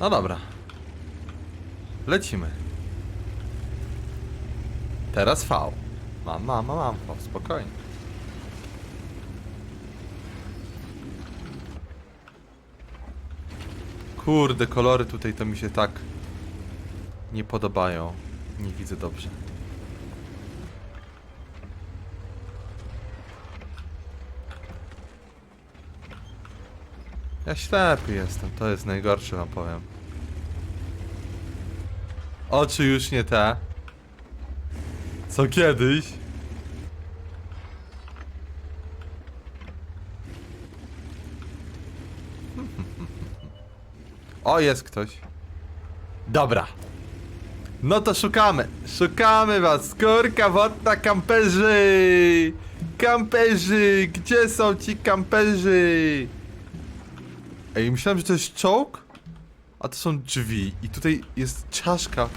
No dobra. Lecimy. Teraz V. Mam, mam, mam, mam spokojnie. Kurde, kolory tutaj to mi się tak nie podobają. Nie widzę dobrze. Ja ślepy jestem, to jest najgorsze wam powiem. Oczy już nie te. Co kiedyś. O, jest ktoś. Dobra. No to szukamy. Szukamy was. Skórka wodna, kamperzy. Kamperzy. Gdzie są ci kamperzy? Ej, myślałem, że to jest czołg, a to są drzwi. I tutaj jest czaszka.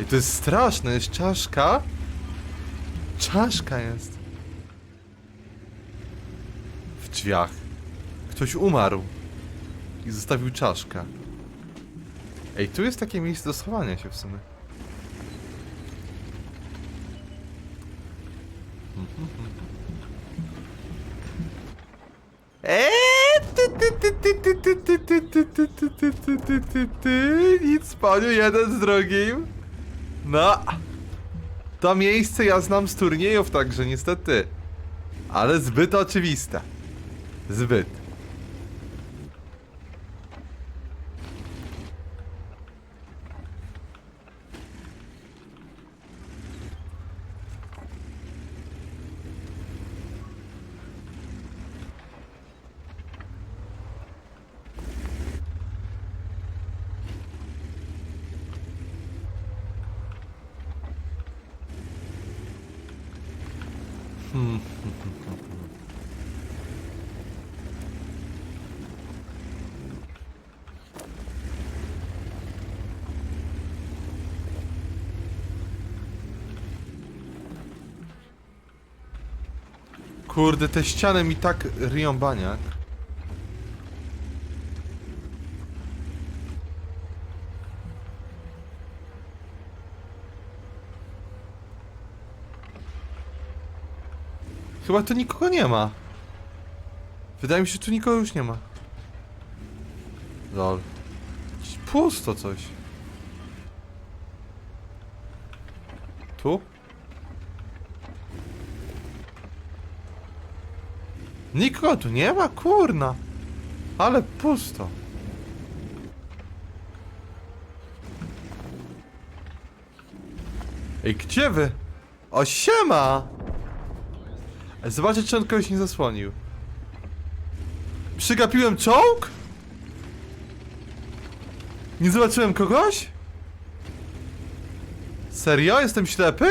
I to jest straszne, jest czaszka. Czaszka jest. W drzwiach. Ktoś umarł. I zostawił czaszkę. Ej, tu jest takie miejsce do schowania się w sumie. Eee, ty, Nic paniu, jeden z drugim. No. To miejsce ja znam z turniejów, także niestety. Ale zbyt oczywiste. Zbyt. Kurde, te ściany mi tak ryją baniak. Chyba tu nikogo nie ma. Wydaje mi się, że tu nikogo już nie ma. Lol. Pusto coś. Tu? Nikogo tu nie ma, kurna. Ale pusto. Ej, gdzie wy? O, siema! Zobaczcie, czy on kogoś nie zasłonił. Przygapiłem czołg? Nie zobaczyłem kogoś? Serio? Jestem ślepy?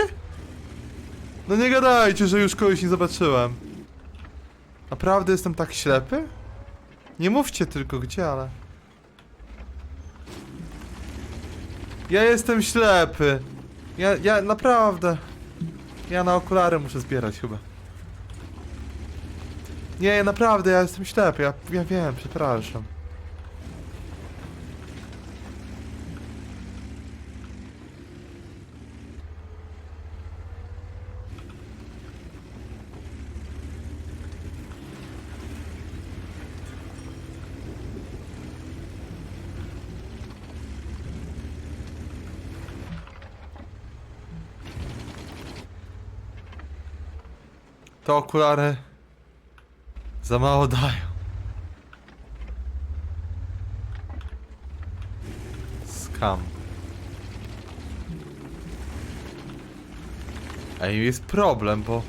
No nie gadajcie, że już kogoś nie zobaczyłem. Naprawdę jestem tak ślepy? Nie mówcie tylko gdzie, ale... Ja jestem ślepy. Ja, ja naprawdę... Ja na okulary muszę zbierać chyba. Nie, naprawdę, ja jestem ślepy, ja, ja wiem, przepraszam. Te okulary za mało dają. Skam. Ej, jest problem, bo...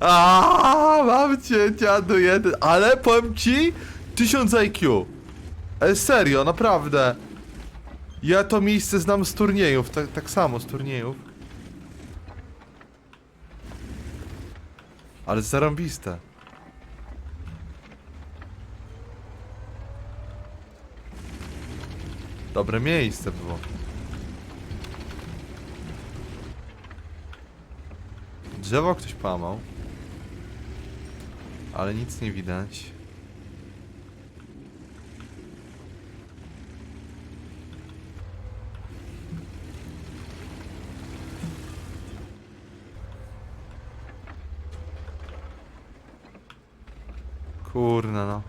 A, mam cię, dziadu jeden. Ale powiem ci, 1000 IQ. E, serio, naprawdę. Ja to miejsce znam z turniejów, tak, tak samo z turniejów. Ale zarąbiste. Dobre miejsce było. Drzewo ktoś pamał. Ale nic nie widać. Kurna no.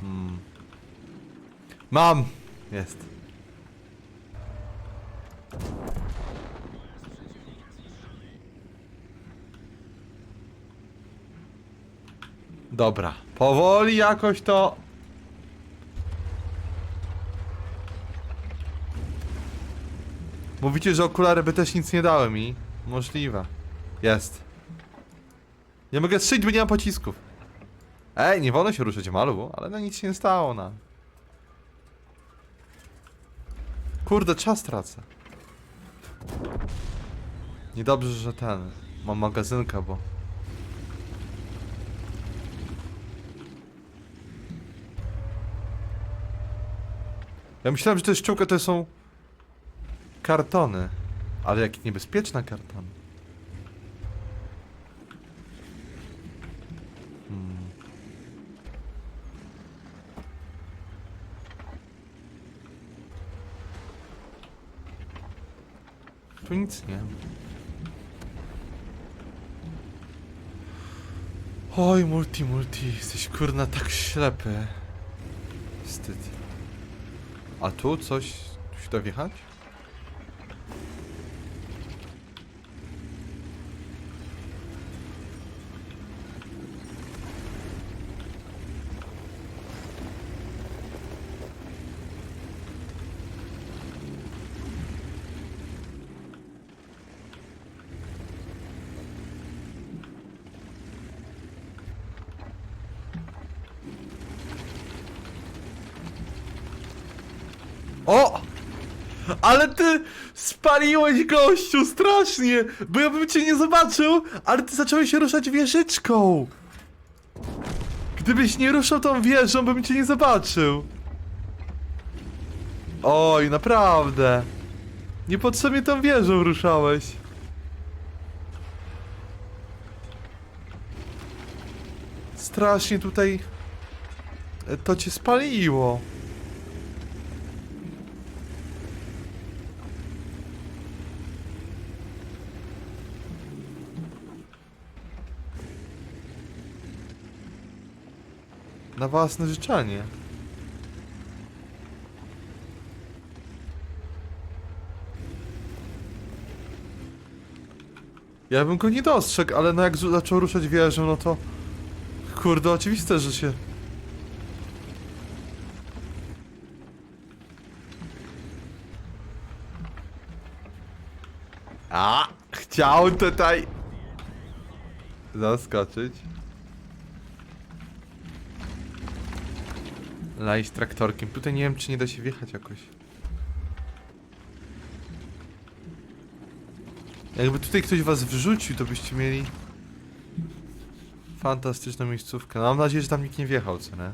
Hmm. Mam! Jest. Dobra. Powoli jakoś to... Mówicie, że okulary by też nic nie dały mi? Możliwe. Jest. Nie mogę strzelić, bo nie mam pocisków. Ej, nie wolno się ruszyć malu, ale no nic się nie stało, no. Kurde, czas tracę. Niedobrze, że ten. Mam magazynkę, bo. Ja myślałem, że te ściółka to są kartony. Ale jakie niebezpieczne kartony. Hmm. Tu nic nie. Oj, multi, multi, jesteś kurna tak ślepy. Wstyd. A tu coś? Tu się da wjechać? O! Ale ty spaliłeś gościu strasznie, bo ja bym cię nie zobaczył, ale ty zacząłeś się ruszać wieżyczką. Gdybyś nie ruszał tą wieżą, bym cię nie zobaczył. Oj, naprawdę. Niepotrzebnie tą wieżą ruszałeś. Strasznie tutaj to cię spaliło. Na własne życzenie. Ja bym go nie dostrzegł, ale no jak zaczął ruszać wieżą, no to... Kurde, oczywiste, że się... A, chciał tutaj... Zaskoczyć. Laj z traktorkiem. Tutaj nie wiem, czy nie da się wjechać jakoś. Jakby tutaj ktoś was wrzucił, to byście mieli... Fantastyczną miejscówkę. No, mam nadzieję, że tam nikt nie wjechał, co nie?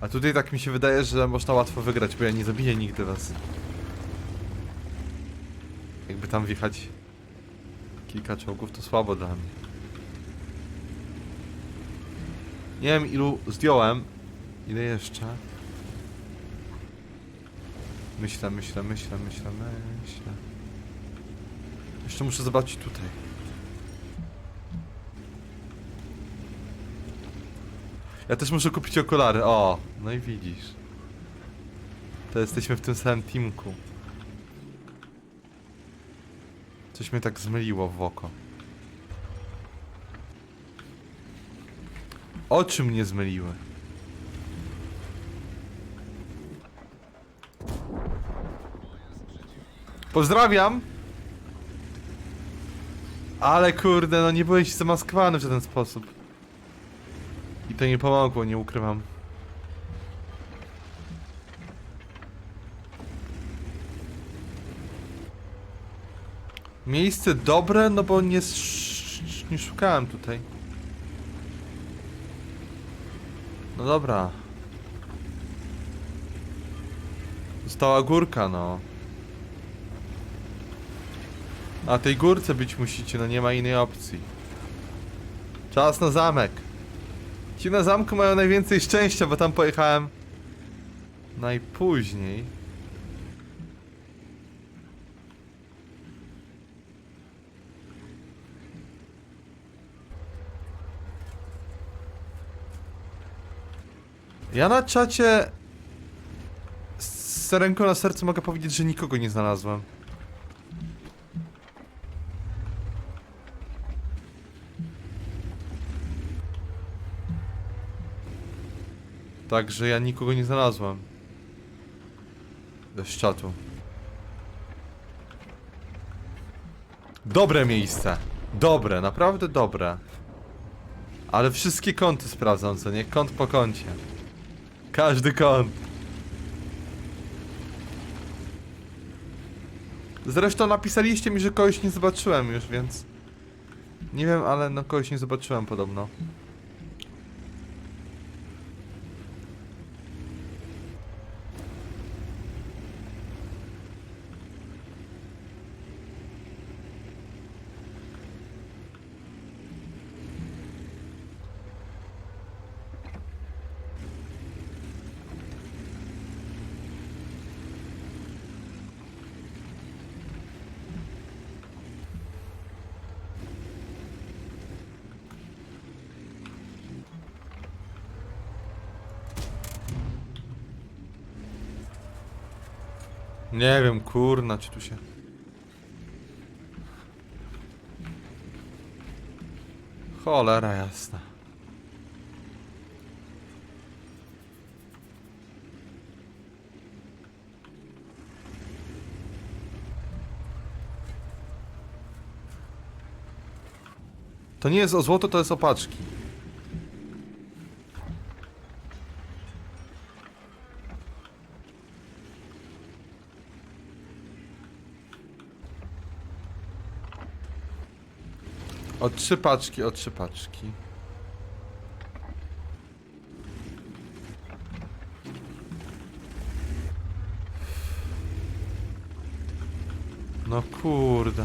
A tutaj tak mi się wydaje, że można łatwo wygrać, bo ja nie zabiję nigdy was. Jakby tam wjechać kilka czołgów, to słabo dla mnie. Nie wiem ilu zdjąłem. Ile jeszcze? Myślę, myślę, myślę, myślę, myślę. Jeszcze muszę zobaczyć tutaj. Ja też muszę kupić okulary. O, no i widzisz. To jesteśmy w tym samym teamku. Coś mnie tak zmyliło w oko. Oczy mnie zmyliły. Pozdrawiam! Ale kurde, no nie byłeś zamaskowany w żaden sposób. I to nie pomogło, nie ukrywam. Miejsce dobre, no bo nie, nie szukałem tutaj. No dobra. Została górka, no. Na tej górce być musicie, no nie ma innej opcji. Czas na zamek. Ci na zamku mają najwięcej szczęścia, bo tam pojechałem najpóźniej. Ja na czacie z ręką na sercu mogę powiedzieć, że nikogo nie znalazłem. Także ja nikogo nie znalazłem. Z czatu. Dobre miejsce. Dobre, naprawdę dobre. Ale wszystkie kąty sprawdzam, co nie? Kąt po kącie. Każdy kąt. Zresztą napisaliście mi, że kogoś nie zobaczyłem już, więc... Nie wiem, ale no kogoś nie zobaczyłem podobno. Nie wiem, kurna, czy tu się... Cholera jasna. To nie jest o złoto, to jest o O trzy paczki, o trzy paczki. No kurde.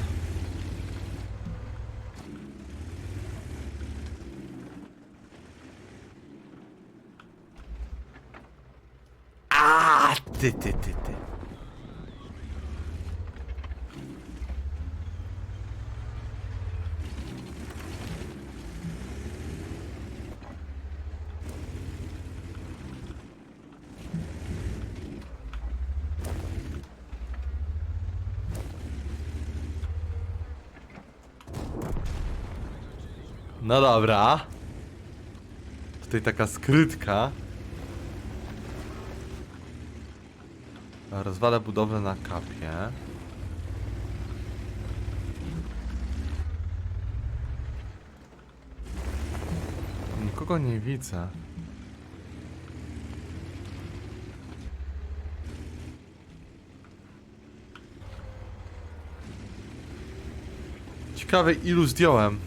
A ty, ty, ty, ty. No dobra. Tutaj taka skrytka. Rozwalę budowlę na kapie. Nikogo nie widzę. Ciekawe ilu zdjąłem.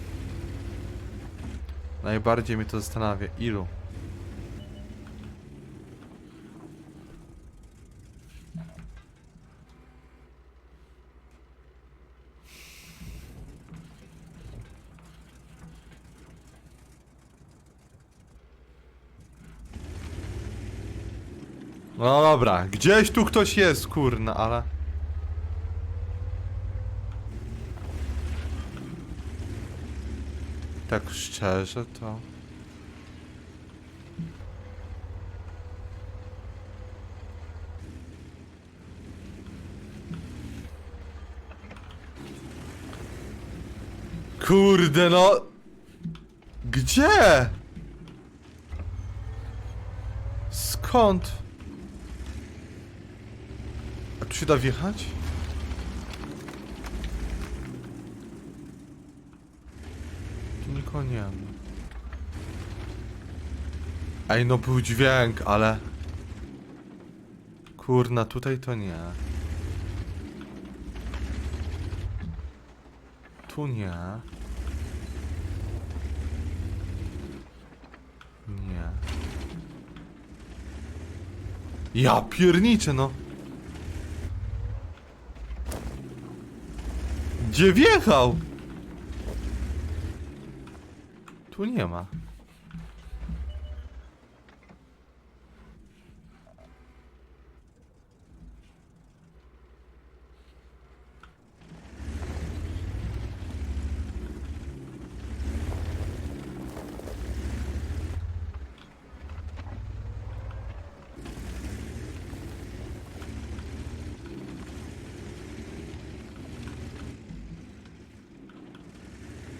Najbardziej mnie to zastanawia. Ilu? No dobra, gdzieś tu ktoś jest, kurna, ale... Tak szczerze to... Kurde no... Gdzie? Skąd? A tu się da wjechać? Ma. Ej, no był dźwięk, ale... Kurna, tutaj to nie. Tu nie. Nie. Ja pierniczę, no. Gdzie wjechał? Tu nie ma.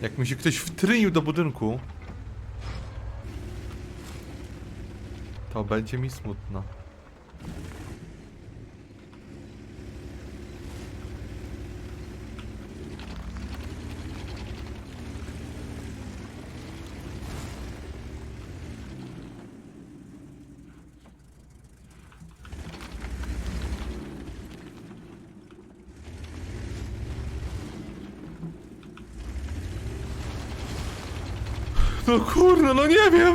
Jak mi się ktoś wtrynił do budynku, to będzie mi smutno. No kurde, no nie wiem.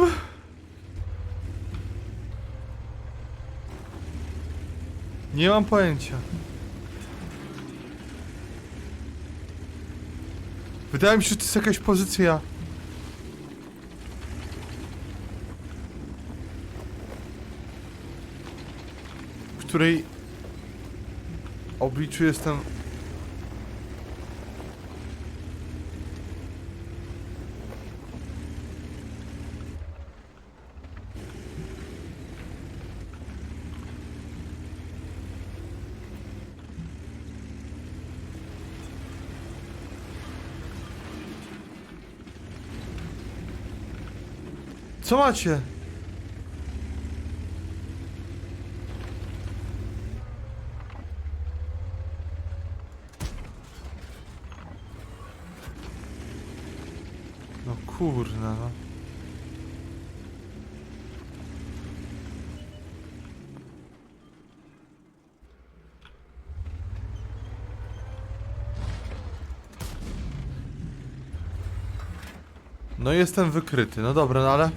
Nie mam pojęcia. Wydaje mi się, że to jest jakaś pozycja. W której obliczu jestem Co macie? No kurna, no. No jestem wykryty, no dobra, no ale...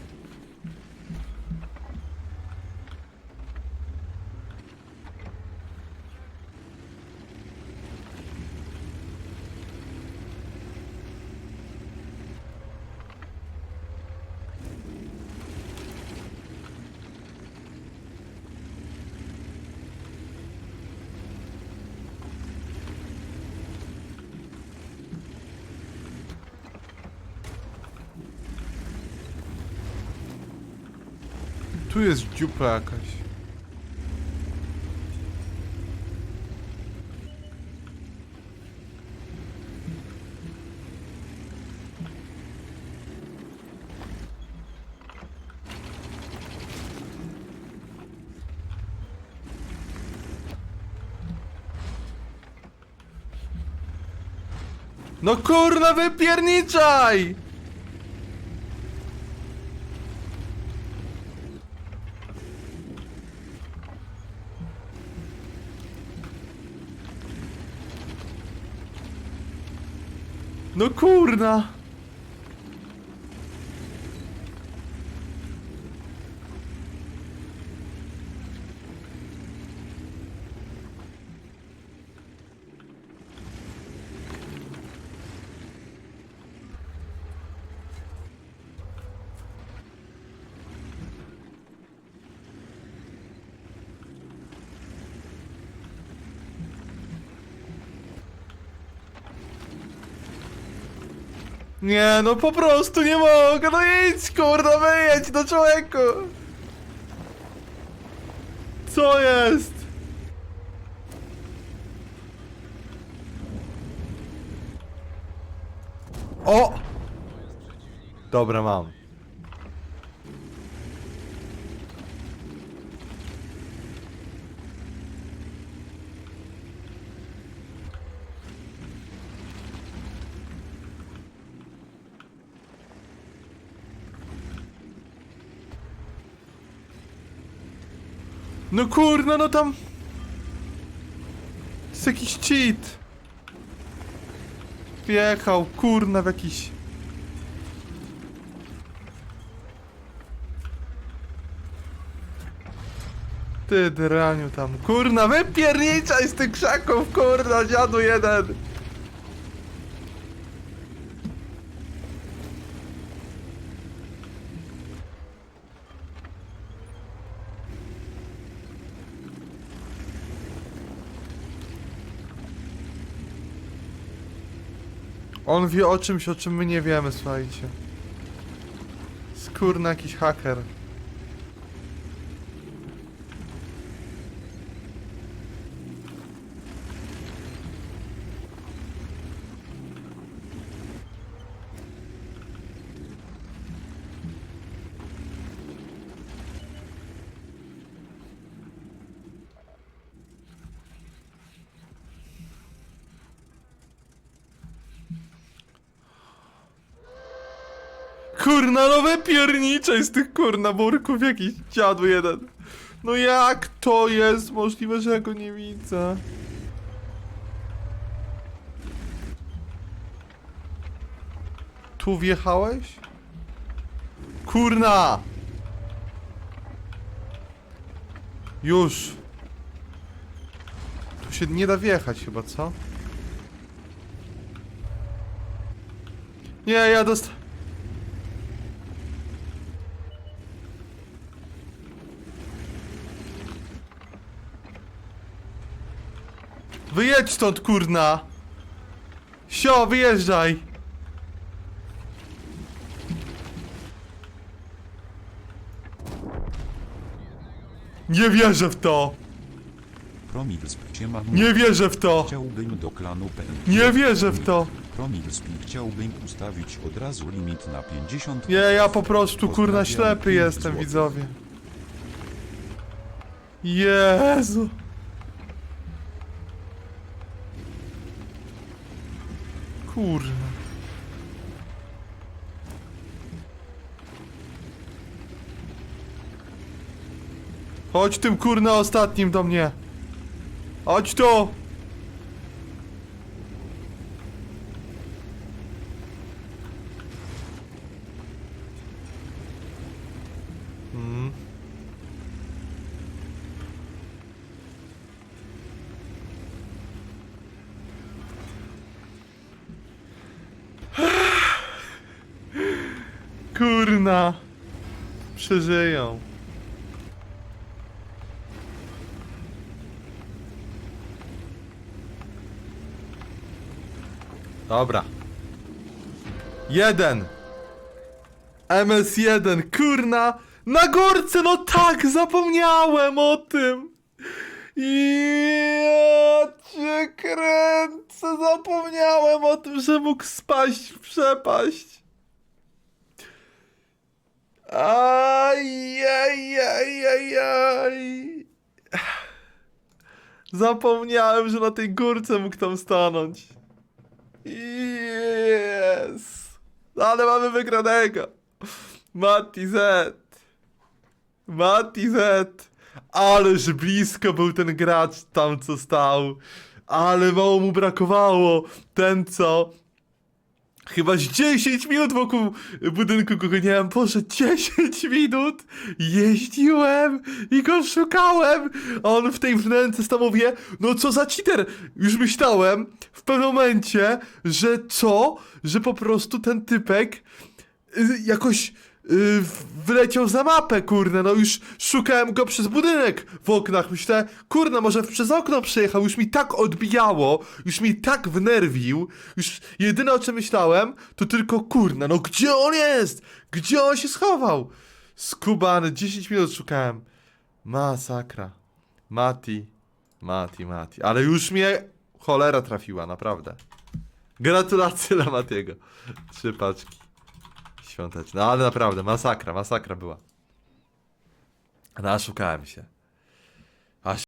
Tu jest dziupa jakaś. No kurna wypierniczaj! No kurna! Nie, no po prostu nie mogę, no idź kurna, wyjedź do człowieku! Co jest? O! Dobra, mam. No kurna, no tam... Jest jakiś cheat. Wjechał, kurna, w jakiś... Ty draniu tam, kurna, wypierniczaj z tych krzaków, kurna, dziadu jeden! On wie o czymś, o czym my nie wiemy, słuchajcie. Skurna jakiś haker. Kurna, no wypierniczej z tych kurna burków jakiś dziadu jeden. No jak to jest możliwe, że ja go nie widzę? Tu wjechałeś? Kurna! Już. Tu się nie da wjechać chyba, co? Nie, ja dost... Wyjedź stąd, kurna! Sio, wyjeżdżaj! Nie wierzę w to! Nie wierzę w to! Chciałbym do klanu. Nie wierzę w to! Chciałbym ustawić od razu limit na 50. Nie, ja po prostu kurna Pozdrawiam, ślepy jestem, złotych. widzowie. Jezu! Kurna. Chodź tym kurna ostatnim do mnie. Chodź tu! Mm. Kurna. Przeżyją. Dobra. Jeden. MS1, kurna! Na górce, no tak, zapomniałem o tym! Ja cię kręcę, zapomniałem o tym, że mógł spaść w przepaść. Aj, aj, aj, aj, aj. Zapomniałem, że na tej górce mógł tam stanąć. Yes. Ale mamy wygranego. Mati Z. Mati Z. Ależ blisko był ten gracz tam, co stał. Ale mało mu brakowało. Ten, co Chyba z 10 minut wokół budynku go goniałem. Boże, 10 minut jeździłem i go szukałem. A on w tej wnęce stał wie, no co za cheater. Już myślałem w pewnym momencie, że co? Że po prostu ten typek y, jakoś y, wyleciał za mapę, kurde, no już szukałem go przez budynek w oknach, myślę, kurde, może przez okno przejechał, już mi tak odbijało, już mi tak wnerwił, już jedyne o czym myślałem, to tylko, kurna, no gdzie on jest? Gdzie on się schował? Skubany, 10 minut szukałem. Masakra. Mati, Mati, Mati, ale już mnie cholera trafiła, naprawdę. Gratulacje dla Matiego. Trzy paczki No ale naprawdę, masakra, masakra była. Naszukałem się.